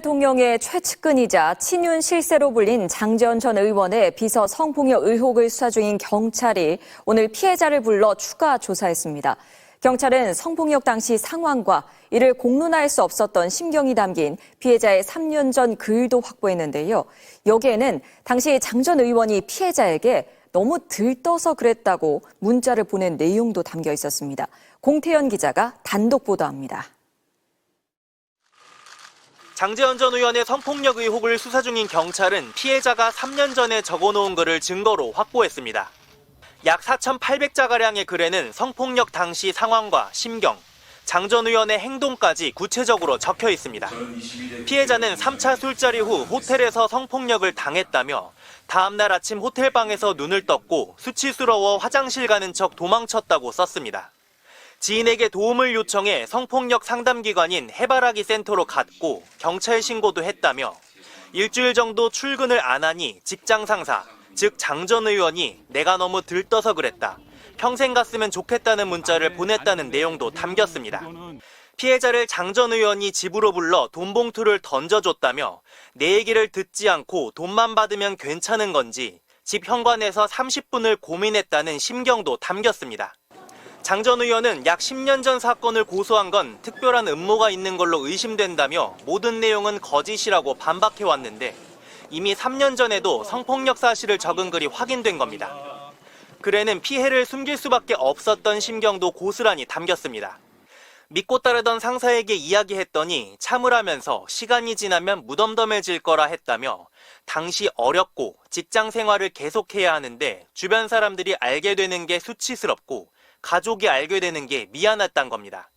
대통령의 최측근이자 친윤 실세로 불린 장재원 전 의원의 비서 성폭력 의혹을 수사 중인 경찰이 오늘 피해자를 불러 추가 조사했습니다. 경찰은 성폭력 당시 상황과 이를 공론화할 수 없었던 심경이 담긴 피해자의 3년 전 글도 확보했는데요. 여기에는 당시 장 전 의원이 피해자에게 너무 들떠서 그랬다고 문자를 보낸 내용도 담겨 있었습니다. 공태현 기자가 단독 보도합니다. 장재현 전 의원의 성폭력 의혹을 수사 중인 경찰은 피해자가 3년 전에 적어놓은 글을 증거로 확보했습니다. 약 4,800자가량의 글에는 성폭력 당시 상황과 심경, 장 전 의원의 행동까지 구체적으로 적혀 있습니다. 피해자는 3차 술자리 후 호텔에서 성폭력을 당했다며 다음날 아침 호텔방에서 눈을 떴고 수치스러워 화장실 가는 척 도망쳤다고 썼습니다. 지인에게 도움을 요청해 성폭력 상담기관인 해바라기 센터로 갔고 경찰 신고도 했다며 일주일 정도 출근을 안 하니 직장 상사, 즉 장전 의원이 내가 너무 들떠서 그랬다. 평생 갔으면 좋겠다는 문자를 보냈다는 내용도 담겼습니다. 피해자를 장전 의원이 집으로 불러 돈 봉투를 던져줬다며 내 얘기를 듣지 않고 돈만 받으면 괜찮은 건지 집 현관에서 30분을 고민했다는 심경도 담겼습니다. 장 전 의원은 약 10년 전 사건을 고소한 건 특별한 음모가 있는 걸로 의심된다며 모든 내용은 거짓이라고 반박해왔는데 이미 3년 전에도 성폭력 사실을 적은 글이 확인된 겁니다. 글에는 피해를 숨길 수밖에 없었던 심경도 고스란히 담겼습니다. 믿고 따르던 상사에게 이야기했더니 참으라면서 시간이 지나면 무덤덤해질 거라 했다며 당시 어렵고 직장 생활을 계속해야 하는데 주변 사람들이 알게 되는 게 수치스럽고 가족이 알게 되는 게 미안했단 겁니다.